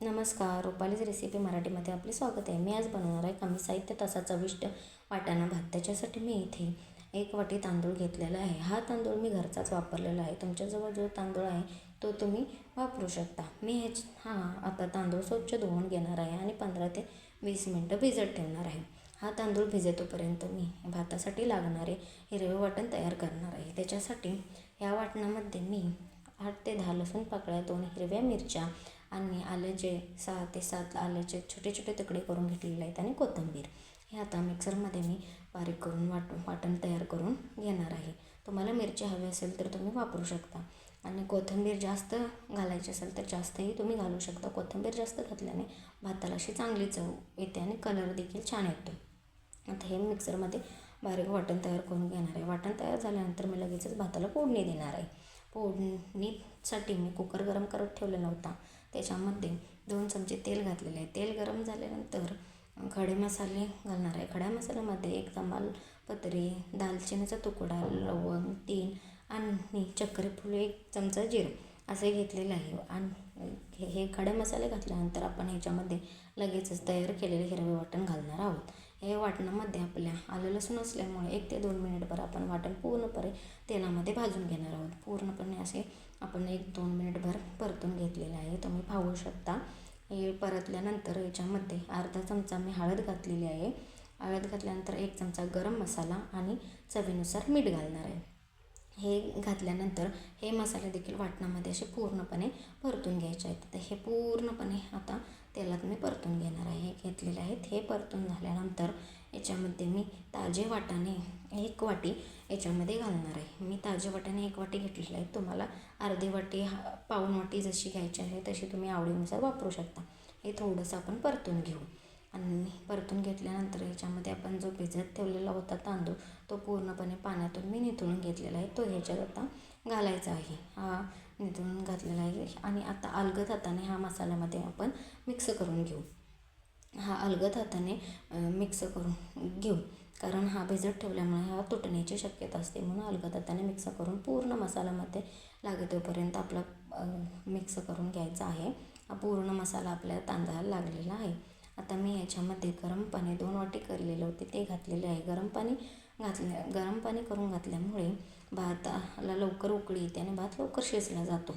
नमस्कार रुपालीज रेसिपी मराठीमध्ये आपले स्वागत आहे. मी आज बनवणार आहे कमी साहित्य तसा चविष्ट वाटाणा भात. त्याच्यासाठी मी इथे एक वाटी तांदूळ घेतलेला आहे. हा तांदूळ मी घरचाच वापरलेला आहे. तुमच्याजवळ जो तांदूळ आहे तो तुम्ही वापरू शकता. मी ह्याच हा आता तांदूळ स्वच्छ धुवून घेणार आहे आणि पंधरा ते वीस मिनटं भिजत ठेवणार आहे. हा तांदूळ भिजेतोपर्यंत मी भातासाठी लागणारे हिरवे वाटण तयार करणार आहे. त्याच्यासाठी या वाटणामध्ये मी आठ ते दहा लसूण पाकळ्या दोन हिरव्या मिरच्या आणि आल्याचे सहा ते सात आल्याचे छोटे छोटे तुकडे करून घेतलेले आहेत आणि कोथिंबीर. हे आता मिक्सरमध्ये मी बारीक करून वाट वाटण तयार करून घेणार आहे. तुम्हाला मिरची हवी असेल तर तुम्ही वापरू शकता. आणि कोथिंबीर जास्त घालायची असेल तर जास्तही तुम्ही घालू शकता. कोथिंबीर जास्त घातल्याने भाताला अशी चांगली चव येते आणि कलर देखील छान येतो. आता हे मिक्सरमध्ये बारीक वाटण तयार करून घेणार आहे. वाटण तयार झाल्यानंतर मी लगेचच भाताला फोडणी देणार आहे. फोडणीसाठी मी कुकर गरम करत ठेवलेला होता. त्याच्यामध्ये दोन चमचे तेल घातलेले आहे. तेल गरम झाल्यानंतर खडे मसाले घालणार आहे. खड्या मसाल्यामध्ये एक तमालपत्री दालचिनीचा तुकडा लवंग तीन आणि चक्रीफूल एक चमचा जिरं असे घेतलेले आहे. आणि हे हे खडे मसाले घातल्यानंतर आपण ह्याच्यामध्ये लगेचच तयार केलेले हिरवे वाटण घालणार आहोत. हे वाटणामध्ये आपल्या आलं लसूण असल्यामुळे एक ते दोन मिनिटभर आपण वाटण पूर्णपणे तेलामध्ये भाजून घेणार आहोत. पूर्णपणे असे आपण एक दोन मिनिटभर परतून घेतलेले आहे. तुम्ही पाहू शकता. हे परतल्यानंतर याच्यामध्ये अर्धा चमचा मी हळद घातलेली आहे. हळद घातल्यानंतर एक चमचा गरम मसाला आणि चवीनुसार मीठ घालणार आहे. हे घातल्यानंतर हे मसाले देखील वाटणामध्ये असे पूर्णपणे परतून घ्यायचे आहेत. तर हे पूर्णपणे आता तेलात मी परतून घेणार आहे. हे घेतलेले आहेत. हे परतून झाल्यानंतर याच्यामध्ये मी ताजे वाटाणे एक वाटी याच्यामध्ये घालणार आहे. मी ताजे वाटाणे एक वाटी घेतलेले आहेत. तुम्हाला अर्धी वाटी हा पाऊण वाटी जशी घ्यायची आहे तशी तुम्ही आवडीनुसार वापरू शकता. हे थोडंसं आपण परतून घेऊ. आणि परतून घेतल्यानंतर ह्याच्यामध्ये आपण जो भिजत ठेवलेला होता तांदूळ तो पूर्णपणे पाण्यातून मी निथळून घेतलेला आहे. तो ह्याच्यात आता घालायचा आहे. हा निथळून घातलेला आहे. आणि आता अलगद हाताने हा मसाल्यामध्ये आपण मिक्स करून घेऊ. हा अलगद हाताने मिक्स करून घेऊ. कारण हा भिजत ठेवल्यामुळे हा तुटण्याची शक्यता असते. म्हणून अलगद हाताने मिक्स करून पूर्ण मसाल्यामध्ये लागतेपर्यंत आपला मिक्स करून घ्यायचा आहे. हा पूर्ण मसाला आपल्या तांदळाला लागलेला आहे. आता मी याच्यामध्ये गरम पाणी दोन वाटी करलेले होते ते घातलेले आहे. गरम पाणी घातल्या गरम पाणी करून घातल्यामुळे भाताला लवकर उकळी येते आणि भात लवकर शिजला जातो.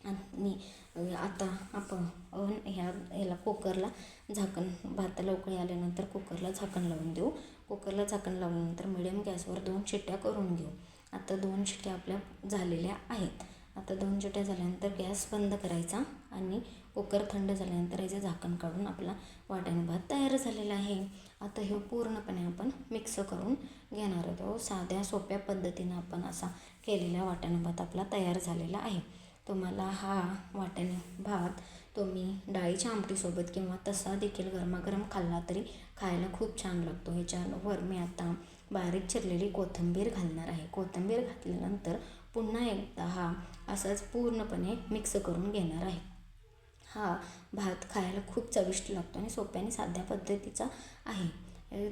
आणि आता आपण ह्या ह्याला कुकरला झाकण भाताला उकळी आल्यानंतर कुकरला झाकण लावून देऊ. कुकरला झाकण लावल्यानंतर मिडियम गॅसवर दोन शिट्ट्या करून घेऊ. आता दोन शिट्ट्या आपल्या झालेल्या आहेत. आता दोन शिट्ट्या झाल्यानंतर गॅस बंद करायचा आणि कुकर थंड झाल्यानंतर याचे झाकण काढून आपला वाटाणे भात तयार झालेला आहे. आता हे पूर्णपणे आपण मिक्स करून घेणार आहोत. हो, साध्या सोप्या पद्धतीनं आपण असा केलेला वाटाणे भात आपला तयार झालेला आहे. तुम्हाला हा वाटाणे भात तुम्ही डाळीच्या आमटीसोबत किंवा तसा देखील गरमागरम खाल्ला तरी खायला खूप छान लागतो. ह्याच्यावर मी आता बारीक चिरलेली कोथिंबीर घालणार आहे. कोथिंबीर घातल्यानंतर पुन्हा एकदा हा असाच पूर्णपणे मिक्स करून घेणार आहे. हा भात खायला खूप चविष्ट लागतो आणि सोप्या आणि साध्या पद्धतीचा आहे.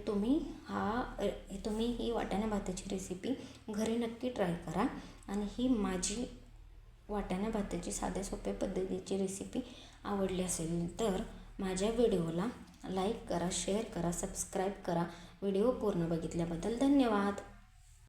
तुम्ही हा तुम्ही ही वाटाणा भाताची रेसिपी घरी नक्की ट्राय करा आणि ही माझी वाटाणा भाताची साध्या सोप्या पद्धतीची रेसिपी आवडली असेल तर माझ्या व्हिडिओला लाईक करा शेअर करा सबस्क्राईब करा. व्हिडिओ पूर्ण बघितल्याबद्दल धन्यवाद.